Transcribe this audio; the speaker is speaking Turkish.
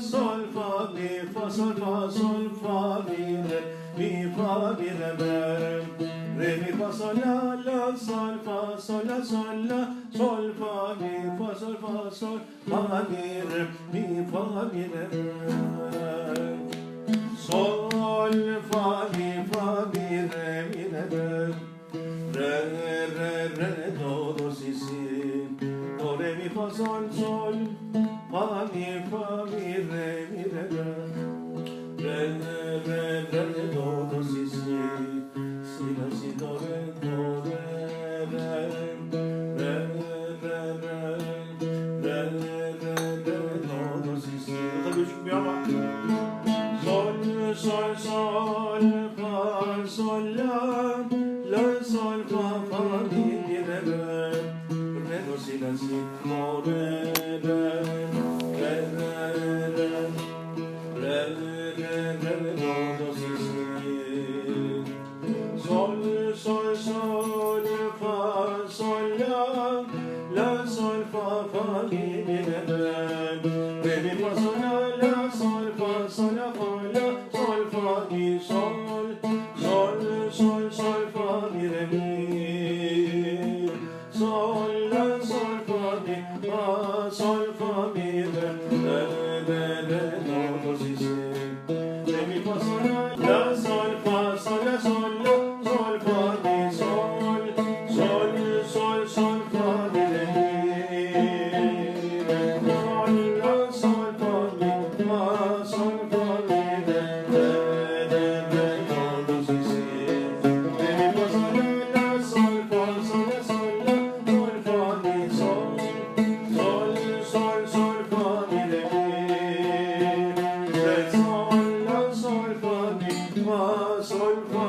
sol fa mi fa sol fa sol fa mi re mi fa mi re mi re mi fa sol la la sol fa sol la sol la sol fa mi fa sol fa sol fa mi re mi fa mi re sol fa mi fa mi re mi re re re re do do si si. Do re mi fa sol sol Sol, sol, fa, sol, la, la, sol, fa, fa, mi, mi, re, re, re, do, si, la, si, do, re, re, re, re, re, re, re, re, do, do, si. La, la, sol, fa, fa, mi, mi, re, re, re, mi, fa, sol, la, la, sol, fa, sol, la, fa, la, sol, fa, mi, sol, sol, sol, sol, fa, mi, re, mi, sol, la, sol, fa, mi, fa, sol, fa, mi, re, re, re, re, sol, fa.